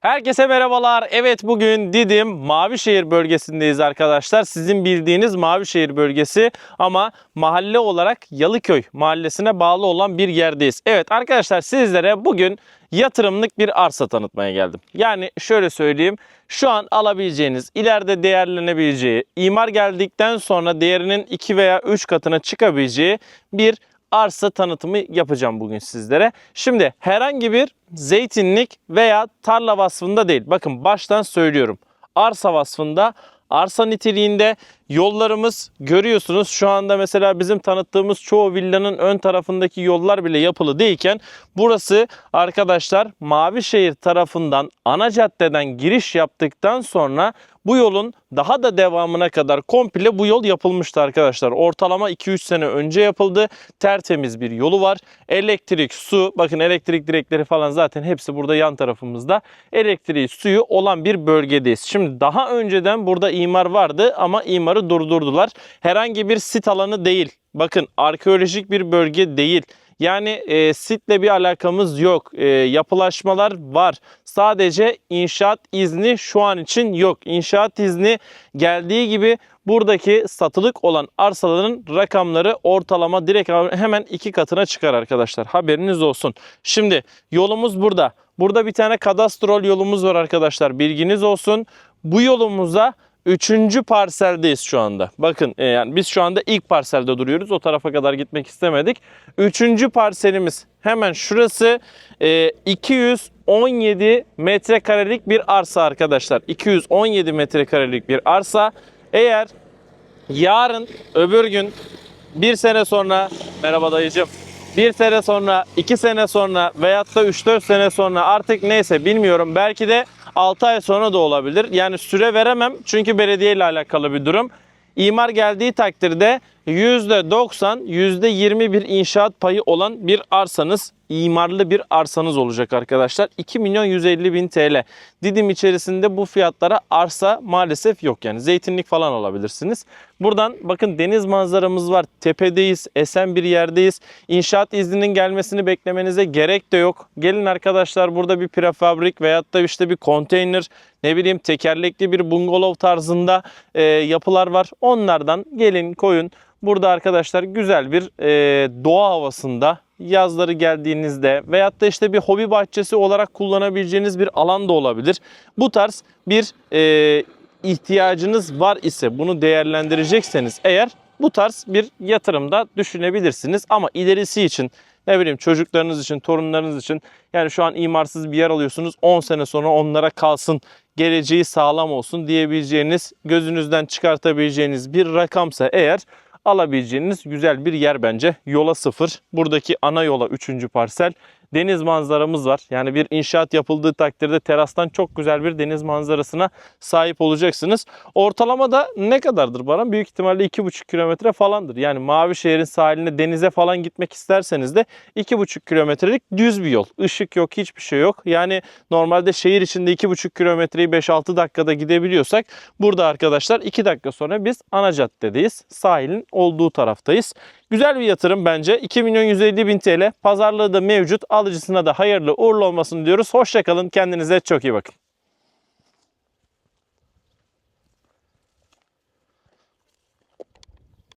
Herkese merhabalar. Evet bugün Didim Mavişehir bölgesindeyiz arkadaşlar. Sizin bildiğiniz Mavişehir bölgesi ama mahalle olarak Yalıköy mahallesine bağlı olan bir yerdeyiz. Evet arkadaşlar sizlere bugün yatırımlık bir arsa tanıtmaya geldim. Yani şöyle söyleyeyim. Şu an alabileceğiniz, ileride değerlenebileceği, imar geldikten sonra değerinin 2 veya 3 katına çıkabileceği bir arsa tanıtımı yapacağım bugün sizlere. Şimdi herhangi bir zeytinlik veya tarla vasfında değil. Bakın baştan söylüyorum. Arsa vasfında, arsa niteliğinde yollarımız görüyorsunuz. Şu anda mesela bizim tanıttığımız çoğu villanın ön tarafındaki yollar bile yapılı değilken burası arkadaşlar Mavişehir tarafından ana caddeden giriş yaptıktan sonra bu yolun daha da devamına kadar komple bu yol yapılmıştı arkadaşlar. Ortalama 2-3 sene önce yapıldı. Tertemiz bir yolu var. Elektrik, su, bakın elektrik direkleri falan zaten hepsi burada yan tarafımızda. Elektriği, suyu olan bir bölgedeyiz. Şimdi daha önceden burada imar vardı ama imarı durdurdular. Herhangi bir sit alanı değil. Bakın arkeolojik bir bölge değil. Yani e, sitle bir alakamız yok. E, yapılaşmalar var. Sadece inşaat izni şu an için yok. İnşaat izni geldiği gibi buradaki satılık olan arsaların rakamları ortalama direkt hemen iki katına çıkar arkadaşlar. Haberiniz olsun. Şimdi yolumuz burada. Burada bir tane kadastrol yolumuz var arkadaşlar. Bilginiz olsun. Bu yolumuza Üçüncü parseldeyiz şu anda. Bakın e, yani biz şu anda ilk parselde duruyoruz. O tarafa kadar gitmek istemedik. Üçüncü parselimiz hemen şurası e, 217 metrekarelik bir arsa arkadaşlar. 217 metrekarelik bir arsa. Eğer yarın öbür gün bir sene sonra merhaba dayıcım bir sene sonra, iki sene sonra veyahut da 3-4 sene sonra artık neyse bilmiyorum. Belki de 6 ay sonra da olabilir. Yani süre veremem çünkü belediye ile alakalı bir durum. İmar geldiği takdirde %90, %20 bir inşaat payı olan bir arsanız, imarlı bir arsanız olacak arkadaşlar. 2 milyon 150 bin TL. Didim içerisinde bu fiyatlara arsa maalesef yok yani. Zeytinlik falan alabilirsiniz. Buradan bakın deniz manzaramız var. Tepedeyiz, esen bir yerdeyiz. İnşaat izninin gelmesini beklemenize gerek de yok. Gelin arkadaşlar burada bir prefabrik veyahut da işte bir konteyner, ne bileyim tekerlekli bir bungalov tarzında e, yapılar var. Onlardan gelin koyun. Burada arkadaşlar güzel bir e, doğa havasında yazları geldiğinizde veyahut da işte bir hobi bahçesi olarak kullanabileceğiniz bir alan da olabilir. Bu tarz bir e, ihtiyacınız var ise bunu değerlendirecekseniz eğer bu tarz bir yatırımda düşünebilirsiniz. Ama ilerisi için ne bileyim çocuklarınız için, torunlarınız için yani şu an imarsız bir yer alıyorsunuz 10 sene sonra onlara kalsın, geleceği sağlam olsun diyebileceğiniz, gözünüzden çıkartabileceğiniz bir rakamsa eğer alabileceğiniz güzel bir yer bence. Yola sıfır. Buradaki ana yola 3. parsel. Deniz manzaramız var. Yani bir inşaat yapıldığı takdirde terastan çok güzel bir deniz manzarasına sahip olacaksınız. Ortalama da ne kadardır Baran? Büyük ihtimalle 2,5 kilometre falandır. Yani Mavişehir'in sahiline denize falan gitmek isterseniz de 2,5 kilometrelik düz bir yol. Işık yok, hiçbir şey yok. Yani normalde şehir içinde 2,5 kilometreyi 5-6 dakikada gidebiliyorsak burada arkadaşlar 2 dakika sonra biz ana caddedeyiz. Sahilin olduğu taraftayız. Güzel bir yatırım bence. 2 milyon 150 bin TL. Pazarlığı da mevcut. Alıcısına da hayırlı uğurlu olmasını diyoruz. Hoşçakalın. Kendinize çok iyi bakın.